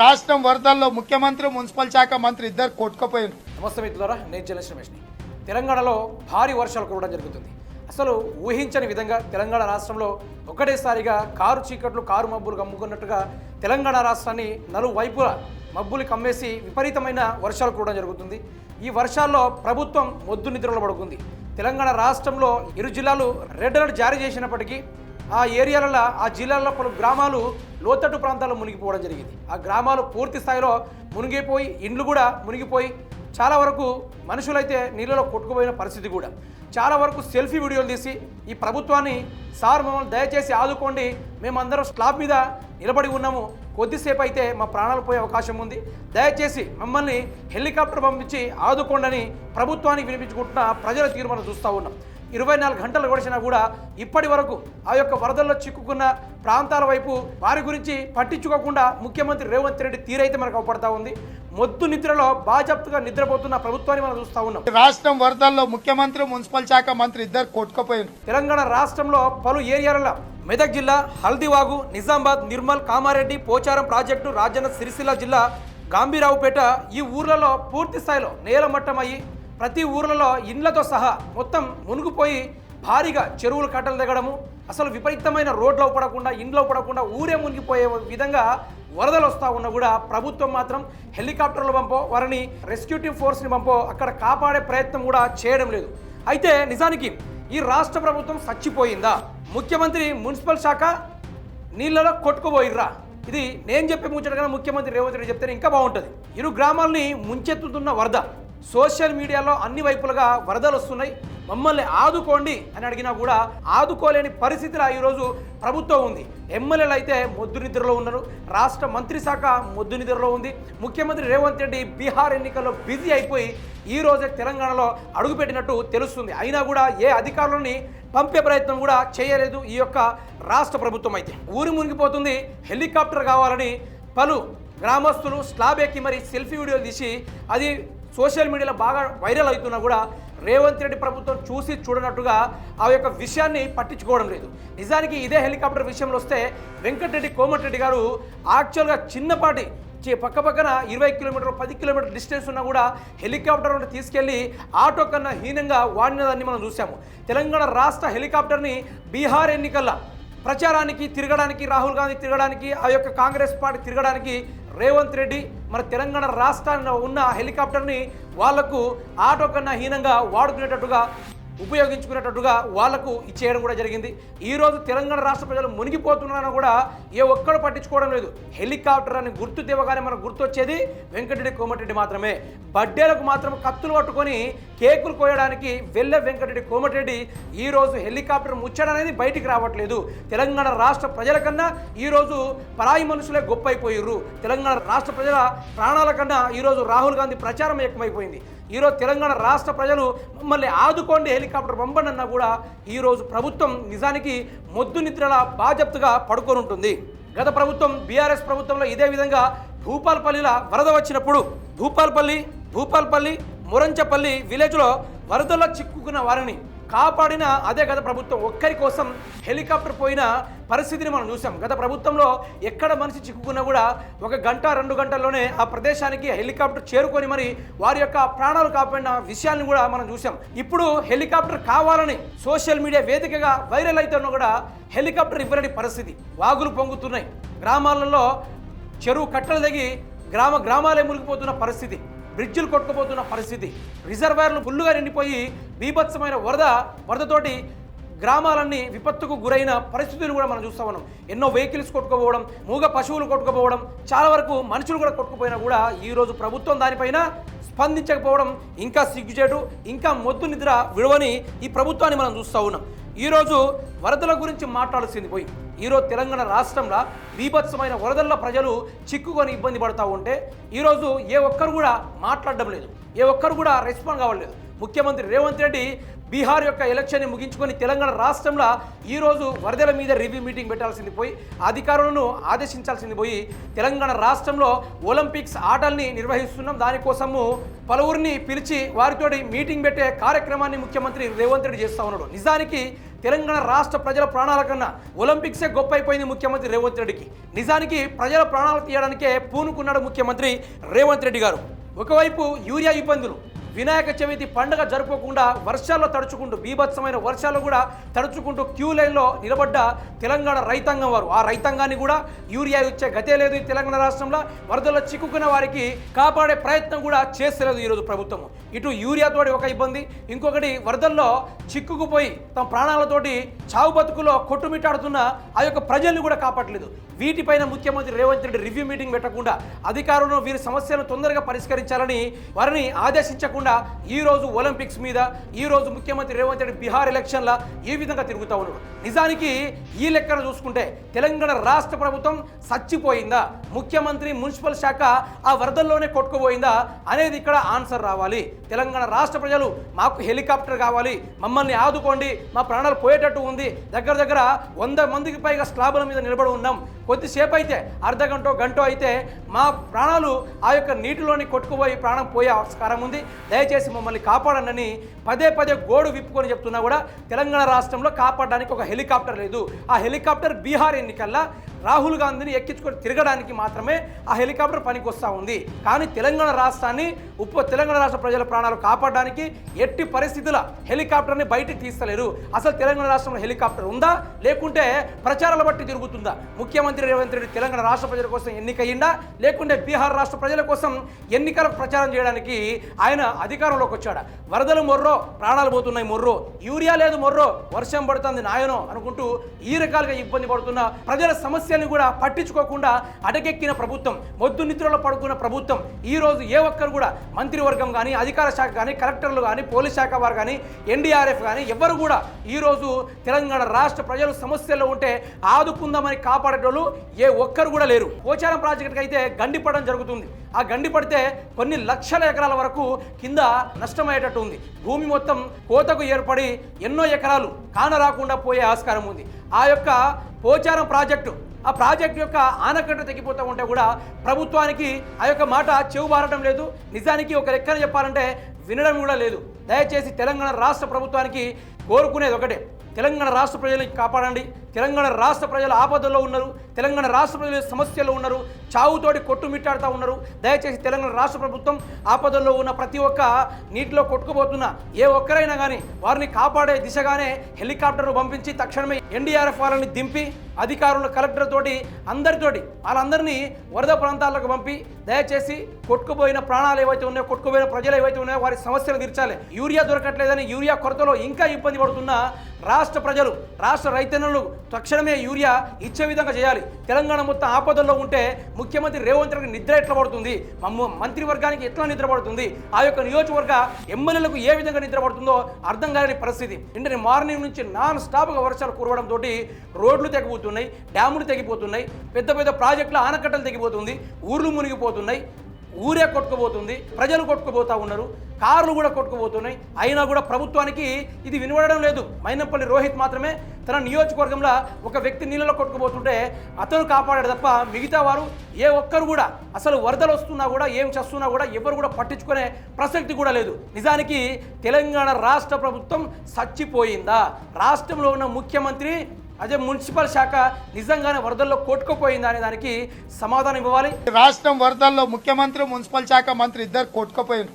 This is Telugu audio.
రాష్ట్రం వరదల్లో ముఖ్యమంత్రి మున్సిపల్ శాఖ మంత్రి ఇద్దరు కొట్టుకుపోయారు. నమస్తే మిత్రులారా నేను జర్నలిస్ట్ రమేష్ని. తెలంగాణలో భారీ వర్షాలు కురవడం జరుగుతుంది. అసలు ఊహించని విధంగా తెలంగాణ రాష్ట్రంలో ఒకటేసారిగా కారు చీకట్లు కారు మబ్బులు కమ్ముకున్నట్టుగా తెలంగాణ రాష్ట్రాన్ని నలువైపులా మబ్బులు కమ్మేసి విపరీతమైన వర్షాలు కురవడం జరుగుతుంది. ఈ వర్షాల్లో ప్రభుత్వం మొద్దు నిద్రలో పడుకుంది. తెలంగాణ రాష్ట్రంలో ఇరు జిల్లాలు రెడ్ అలర్ట్ జారీ చేసినప్పటికీ ఆ ఏరియాలలో ఆ జిల్లాల్లో పలు గ్రామాలు లోతట్టు ప్రాంతాల్లో మునిగిపోవడం జరిగింది. ఆ గ్రామాలు పూర్తి స్థాయిలో మునిగిపోయి ఇండ్లు కూడా మునిగిపోయి చాలా వరకు మనుషులైతే నీళ్ళలో కొట్టుకుపోయిన పరిస్థితి కూడా. చాలా వరకు సెల్ఫీ వీడియోలు తీసి ఈ ప్రభుత్వాన్ని సార్ మమ్మల్ని దయచేసి ఆదుకోండి మేమందరం స్లాబ్ మీద నిలబడి ఉన్నాము. కొద్దిసేపు అయితే మా ప్రాణాలు పోయే అవకాశం ఉంది. దయచేసి మమ్మల్ని హెలికాప్టర్ పంపించి ఆదుకోండి అని ప్రభుత్వానికి వినిపించుకుంటున్న ప్రజల తీర్మానం చూస్తూ ఉన్నాం. ఇరవై నాలుగు గంటలు గడిచినా కూడా ఇప్పటి వరకు ఆ యొక్క వరదల్లో చిక్కుకున్న ప్రాంతాల వైపు వారి గురించి పట్టించుకోకుండా ముఖ్యమంత్రి రేవంత్ రెడ్డి తీరైతే మనకు అవపడతా ఉంది. మొద్దు నిద్రలో బాజప్తుగా నిద్రపోతున్న ప్రభుత్వాన్ని మనం చూస్తూ ఉన్నాం. రాష్ట్రం వరదల్లో ముఖ్యమంత్రి మున్సిపల్ శాఖ మంత్రి ఇద్దరు కొట్టుకుపోయారు. తెలంగాణ రాష్ట్రంలో పలు ఏరియాలలో మెదక్ జిల్లా హల్దీవాగు నిజామాబాద్ నిర్మల్ కామారెడ్డి పోచారం ప్రాజెక్టు రాజన్న సిరిసిల్ల జిల్లా గాంభీరావుపేట ఈ ఊర్లలో పూర్తి స్థాయిలో నేలమట్టమయ్యి ప్రతి ఊర్లలో ఇండ్లతో సహా మొత్తం మునిగిపోయి భారీగా చెరువులు కట్టలు దిగడము అసలు విపరీతమైన రోడ్లో పడకుండా ఇండ్లో పడకుండా ఊరే మునిగిపోయే విధంగా వరదలు వస్తూ ఉన్నా కూడా ప్రభుత్వం మాత్రం హెలికాప్టర్లు పంపో వారిని రెస్క్యూటివ్ ఫోర్స్ని పంపో అక్కడ కాపాడే ప్రయత్నం కూడా చేయడం లేదు. అయితే నిజానికి ఈ రాష్ట్ర ప్రభుత్వం చచ్చిపోయిందా? ముఖ్యమంత్రి మున్సిపల్ శాఖ నీళ్ళలో కొట్టుకుపోయిర్రా. ఇది నేను చెప్పే కన్నా ముఖ్యమంత్రి రేవంత్ రెడ్డి చెప్తే ఇంకా బాగుంటుంది. ఇరు గ్రామాలని ముంచెత్తుతున్న వరద. సోషల్ మీడియాలో అన్ని వైపులుగా వరదలు వస్తున్నాయి. మమ్మల్ని ఆదుకోండి అని అడిగినా కూడా ఆదుకోలేని పరిస్థితిలో ఈరోజు ప్రభుత్వం ఉంది. ఎమ్మెల్యేలు అయితే మొద్దు నిద్రలో ఉన్నారు. రాష్ట్ర మంత్రి శాఖ మొద్దు నిద్రలో ఉంది. ముఖ్యమంత్రి రేవంత్ రెడ్డి బీహార్ ఎన్నికల్లో బిజీ అయిపోయి ఈ రోజే తెలంగాణలో అడుగుపెట్టినట్టు తెలుస్తుంది. అయినా కూడా ఏ అధికారులని పంపే ప్రయత్నం కూడా చేయలేదు ఈ యొక్క రాష్ట్ర ప్రభుత్వం అయితే. ఊరి మునిగిపోతుంది. హెలికాప్టర్ కావాలని పలు గ్రామస్తులు స్లాబ్ ఎక్కి మరి సెల్ఫీ వీడియోలు తీసి అది సోషల్ మీడియాలో బాగా వైరల్ అవుతున్నా కూడా రేవంత్ రెడ్డి ప్రభుత్వం చూసి చూడనట్టుగా ఆ యొక్క విషయాన్ని పట్టించుకోవడం లేదు. నిజానికి ఇదే హెలికాప్టర్ విషయంలో వస్తే వెంకటరెడ్డి కోమటిరెడ్డి గారు యాక్చువల్గా చిన్నపాటి పక్క పక్కన ఇరవై కిలోమీటర్ పది కిలోమీటర్ డిస్టెన్స్ ఉన్నా కూడా హెలికాప్టర్ నుండి తీసుకెళ్ళి ఆటో కన్నా హీనంగా వాడినదాన్ని మనం చూసాము తెలంగాణ రాష్ట్ర హెలికాప్టర్ని బీహార్ ఎన్నికల్లో ప్రచారానికి తిరగడానికి రాహుల్ గాంధీ తిరగడానికి ఆ యొక్క కాంగ్రెస్ పార్టీ తిరగడానికి రేవంత్ రెడ్డి మన తెలంగాణ రాష్ట్రంలో ఉన్న హెలికాప్టర్ని వాళ్ళకు ఆటో కన్నా హీనంగా వాడుకునేటట్టుగా ఉపయోగించుకునేటట్టుగా వాళ్ళకు ఇచ్చేయడం కూడా జరిగింది. ఈరోజు తెలంగాణ రాష్ట్ర ప్రజలు మునిగిపోతున్నారని కూడా ఏ ఒక్కడు పట్టించుకోవడం లేదు. హెలికాప్టర్ అని గుర్తు తెవగానే మనకు గుర్తొచ్చేది వెంకటరెడ్డి కోమటిరెడ్డి మాత్రమే. బర్త్డేలకు మాత్రం కత్తులు పట్టుకొని కేకులు కోయడానికి వెళ్ళే వెంకటరెడ్డి కోమటిరెడ్డి ఈరోజు హెలికాప్టర్ ముచ్చడం అనేది బయటికి రావట్లేదు. తెలంగాణ రాష్ట్ర ప్రజల కన్నా ఈరోజు పరాయి మనుషులే గొప్ప అయిపోయారు తెలంగాణ రాష్ట్ర ప్రజల ప్రాణాల కన్నా ఈరోజు రాహుల్ గాంధీ ప్రచారం ఎక్కువైపోయింది. ఈరోజు తెలంగాణ రాష్ట్ర ప్రజలు మమ్మల్ని ఆదుకోండి హెలికాప్టర్ హెలికాప్టర్ అన్నా కూడా ఈరోజు ప్రభుత్వం నిజానికి మొద్దు నిద్రల బాజప్తుగా పడుకొని ఉంటుంది గత ప్రభుత్వం బీఆర్ఎస్ ప్రభుత్వంలో ఇదే విధంగా భూపాల్పల్లిలో వరద వచ్చినప్పుడు భూపాల్పల్లి భూపాల్పల్లి మురంచపల్లి విలేజ్లో వరదల్లో చిక్కుకున్న వారిని కాపాడిన అదే గత ప్రభుత్వం. ఒక్కరి కోసం హెలికాప్టర్ పోయిన పరిస్థితిని మనం చూసాం. గత ప్రభుత్వంలో ఎక్కడ మనిషి చిక్కుకున్నా కూడా ఒక గంట రెండు గంటల్లోనే ఆ ప్రదేశానికి హెలికాప్టర్ చేరుకొని మరి వారి యొక్క ప్రాణాలు కాపాడిన విషయాన్ని కూడా మనం చూసాం. ఇప్పుడు హెలికాప్టర్ కావాలని సోషల్ మీడియా వేదికగా వైరల్ అవుతున్న కూడా హెలికాప్టర్ ఇవ్వలేని పరిస్థితి. వాగులు పొంగుతున్నాయి. గ్రామాలలో చెరువు కట్టలు తెగి గ్రామ గ్రామాలే మునిగిపోతున్న పరిస్థితి. బ్రిడ్జిలు కొట్టుకుపోతున్న పరిస్థితి. రిజర్వాయర్లు ఫుల్లుగా నిండిపోయి బీభత్సమైన వరద వరదతోటి గ్రామాలన్నీ విపత్తుకు గురైన పరిస్థితులు కూడా మనం చూస్తా ఉన్నాం. ఎన్నో వెహికల్స్ కొట్టుకుపోవడం మూగ పశువులు కొట్టుకుపోవడం చాలా వరకు మనుషులు కూడా కొట్టుకుపోయినా కూడా ఈరోజు ప్రభుత్వం దానిపైన స్పందించకపోవడం ఇంకా సిగ్గుచేటు ఇంకా మొద్దు నిద్ర విడవని ఈ ప్రభుత్వాన్ని మనం చూస్తూ ఉన్నాం. ఈరోజు వరదల గురించి మాట్లాడాల్సింది పోయి. ఈరోజు తెలంగాణ రాష్ట్రంలో బీభత్సమైన వరదల్లో ప్రజలు చిక్కుకొని ఇబ్బంది పడుతూ ఉంటే ఈరోజు ఏ ఒక్కరు కూడా మాట్లాడడం లేదు. ఏ ఒక్కరు కూడా రెస్పాండ్ కావట్లేదు ముఖ్యమంత్రి రేవంత్ రెడ్డి బీహార్ యొక్క ఎలక్షన్ని ముగించుకొని తెలంగాణ రాష్ట్రంలో ఈరోజు వరదల మీద రివ్యూ మీటింగ్ పెట్టాల్సింది పోయి అధికారులను ఆదేశించాల్సింది పోయి తెలంగాణ రాష్ట్రంలో ఒలింపిక్స్ ఆటల్ని నిర్వహిస్తున్నాం. దానికోసము పలువురిని పిలిచి వారితోటి మీటింగ్ పెట్టే కార్యక్రమాన్ని ముఖ్యమంత్రి రేవంత్ రెడ్డి చేస్తా ఉన్నాడు. నిజానికి తెలంగాణ రాష్ట్ర ప్రజల ప్రాణాల కన్నా ఒలింపిక్సే గొప్ప అయిపోయింది ముఖ్యమంత్రి రేవంత్ రెడ్డికి. నిజానికి ప్రజల ప్రాణాలు తీయడానికే పూనుకున్నాడు ముఖ్యమంత్రి రేవంత్ రెడ్డి గారు. ఒకవైపు యూరియా ఇబ్బందులు వినాయక చవితి పండుగ జరుపుకోకుండా వర్షాల్లో తడుచుకుంటూ బీభత్సమైన వర్షాలు కూడా తడుచుకుంటూ క్యూ లైన్లో నిలబడ్డ తెలంగాణ రైతాంగం వారు. ఆ రైతాంగాన్ని కూడా యూరియా ఇచ్చే గతే లేదు ఈ తెలంగాణ రాష్ట్రంలో. వరదల్లో చిక్కుకున్న వారికి కాపాడే ప్రయత్నం కూడా చేస్తలేదు ఈరోజు ప్రభుత్వం. ఇటు యూరియాతోటి ఒక ఇబ్బంది ఇంకొకటి వరదల్లో చిక్కుకుపోయి తమ ప్రాణాలతోటి చావు బతుకులో కొట్టుమిట్టాడుతున్న ఆ యొక్క ప్రజల్ని కూడా కాపాడలేదు. వీటిపైన ముఖ్యమంత్రి రేవంత్ రెడ్డి రివ్యూ మీటింగ్ పెట్టకుండా అధికారులను వీరి సమస్యలను తొందరగా పరిష్కరించాలని వారిని ఆదేశించకుండా ఈ రోజు ఒలింపిక్స్ మీద ఈ రోజు ముఖ్యమంత్రి రేవంత్ రెడ్డి బీహార్ ఎలక్షన్ల ఈ విధంగా తిరుగుతూ ఉన్నాడు? నిజానికి ఈ లెక్కన చూసుకుంటే తెలంగాణ రాష్ట్ర ప్రభుత్వం చచ్చిపోయిందా? ముఖ్యమంత్రి మున్సిపల్ శాఖ ఆ వరదల్లోనే కొట్టుకుపోయిందా? అనేది ఇక్కడ ఆన్సర్ రావాలి. తెలంగాణ రాష్ట్ర ప్రజలు మాకు హెలికాప్టర్ కావాలి మమ్మల్ని ఆదుకోండి మా ప్రాణాలు పోయేటట్టు ఉంది. దగ్గర దగ్గర వంద మందికి పైగా స్లాబుల మీద నిలబడి ఉన్నాం. కొద్దిసేపు అయితే అర్ధ గంట గంట అయితే మా ప్రాణాలు ఆ యొక్క నీటిలోని కొట్టుకుపోయి ప్రాణం పోయే ఆస్కారం ఉంది. దయచేసి మమ్మల్ని కాపాడండి పదే పదే గోడు విప్పుకొని చెప్తున్నా కూడా తెలంగాణ రాష్ట్రంలో కాపాడడానికి ఒక హెలికాప్టర్ లేదు. ఆ హెలికాప్టర్ బీహార్ ఎన్నికల్లో రాహుల్ గాంధీని ఎక్కించుకొని తిరగడానికి మాత్రమే ఆ హెలికాప్టర్ పనికి వస్తూ ఉంది. కానీ తెలంగాణ రాష్ట్రాన్ని ఉప్పు తెలంగాణ రాష్ట్ర ప్రజల ప్రాణాలు కాపాడడానికి ఎట్టి పరిస్థితుల హెలికాప్టర్ని బయటికి తీస్తలేరు. అసలు తెలంగాణ రాష్ట్రంలో హెలికాప్టర్ ఉందా? లేకుంటే ప్రచారాల బట్టి తిరుగుతుందా? ముఖ్యమంత్రి రేవంత్ రెడ్డి తెలంగాణ రాష్ట్ర ప్రజల కోసం ఎన్నికయ్యిందా లేకుంటే బీహార్ రాష్ట్ర ప్రజల కోసం ఎన్నికల ప్రచారం చేయడానికి ఆయన అధికారంలోకి వచ్చాడా? వరదలు మొర్రో ప్రాణాలు పోతున్నాయి మొర్రో. యూరియా లేదు మొర్రో. వర్షం పడుతుంది నాయనో. అనుకుంటూ ఈ రకాలుగా ఇబ్బంది పడుతున్న ప్రజల సమస్యల్ని కూడా పట్టించుకోకుండా అడగెక్కిన ప్రభుత్వం మొద్దు నిద్రలో పడుకున్న ప్రభుత్వం ఈ రోజు ఏ ఒక్కరు కూడా మంత్రివర్గం కానీ అధికార శాఖ కానీ కలెక్టర్లు కానీ పోలీస్ శాఖ వారు కానీ ఎన్డీఆర్ఎఫ్ కానీ ఎవరు కూడా ఈ రోజు తెలంగాణ రాష్ట్ర ప్రజలు సమస్యల్లో ఉంటే ఆదుకుందామని కాపాడేటోళ్ళు ఏ ఒక్కరు కూడా లేరు. పోచారం ప్రాజెక్టుకి అయితే గండిపడడం జరుగుతుంది. ఆ గండి పడితే కొన్ని లక్షల ఎకరాల వరకు కింద నష్టమయ్యేటట్టు ఉంది. భూమి మొత్తం కోతకు ఏర్పడి ఎన్నో ఎకరాలు కాన రాకుండా పోయే ఆస్కారం ఉంది. ఆ యొక్క పోచారం ప్రాజెక్టు ఆ ప్రాజెక్ట్ యొక్క ఆనకట్ట తగ్గిపోతూ ఉంటే కూడా ప్రభుత్వానికి ఆ యొక్క మాట చెవు బారడం లేదు. నిజానికి ఒక లెక్కన చెప్పాలంటే వినడం కూడా లేదు. దయచేసి తెలంగాణ రాష్ట్ర ప్రభుత్వానికి కోరుకునేది ఒకటే. తెలంగాణ రాష్ట్ర ప్రజలను కాపాడండి. తెలంగాణ రాష్ట్ర ప్రజలు ఆపదల్లో ఉన్నారు తెలంగాణ రాష్ట్ర ప్రజలు సమస్యల్లో ఉన్నారు చావుతోటి కొట్టుమిట్టాడుతూ ఉన్నారు. దయచేసి తెలంగాణ రాష్ట్ర ప్రభుత్వం ఆపదల్లో ఉన్న ప్రతి ఒక్క నీటిలో కొట్టుకుపోతున్న ఏ ఒక్కరైనా కానీ వారిని కాపాడే దిశగానే హెలికాప్టర్ను పంపించి తక్షణమే ఎన్డీఆర్ఎఫ్ వాళ్ళని దింపి అధికారులు కలెక్టర్ తోటి అందరితోటి వాళ్ళందరినీ వరద ప్రాంతాలకు పంపి దయచేసి కొట్టుకుపోయిన ప్రాణాలు ఏవైతే ఉన్నాయో కొట్టుకుపోయిన ప్రజలు ఏవైతే ఉన్నాయో వారి సమస్యలు తీర్చాలి. యూరియా దొరకట్లేదని యూరియా కొరతలో ఇంకా ఇబ్బంది పడుతున్న రాష్ట్ర ప్రజలు రాష్ట్ర రైతన్నులు తక్షణమే యూరియా ఇచ్చే విధంగా చేయాలి. తెలంగాణ మొత్తం ఆపదల్లో ఉంటే ముఖ్యమంత్రి రేవంత్ రెడ్డి నిద్ర ఎట్లా పడుతుంది? మమ్మ మంత్రివర్గానికి ఎట్లా నిద్ర పడుతుంది? ఆ యొక్క నియోజకవర్గ ఎమ్మెల్యేలకు ఏ విధంగా నిద్ర పడుతుందో అర్థం కాని పరిస్థితి. నిన్న మార్నింగ్ నుంచి నాన్ స్టాప్గా వర్షాలు కురవడంతో తోటి రోడ్లు తెగిపోతున్నాయి డ్యాములు తెగిపోతున్నాయి పెద్ద పెద్ద ప్రాజెక్టుల ఆనకట్టలు తెగిపోతుంది ఊర్లు మునిగిపోతున్నాయి. ఊరే కొట్టుకుపోతుంది ప్రజలు కొట్టుకుపోతూ ఉన్నారు కార్లు కూడా కొట్టుకుపోతున్నాయి. అయినా కూడా ప్రభుత్వానికి ఇది వినబడడం లేదు. మైనంపల్లి రోహిత్ మాత్రమే తన నియోజకవర్గంలో ఒక వ్యక్తి నీళ్ళలో కొట్టుకుపోతుంటే అతను కాపాడాడు తప్ప మిగతా వారు ఏ ఒక్కరు కూడా అసలు వరదలు వస్తున్నా కూడా ఏం చేస్తున్నా కూడా ఎవరు కూడా పట్టించుకునే ప్రసక్తి కూడా లేదు. నిజానికి తెలంగాణ రాష్ట్ర ప్రభుత్వం చచ్చిపోయిందా రాష్ట్రంలో ఉన్న ముఖ్యమంత్రి అదే మున్సిపల్ శాఖ నిజంగానే వరదల్లో కొట్టుకుపోయిందా అనే దానికి సమాధానం ఇవ్వాలి. రాష్ట్రం వరదల్లో ముఖ్యమంత్రి మున్సిపల్ శాఖ మంత్రి ఇద్దరు కొట్టుకుపోయారు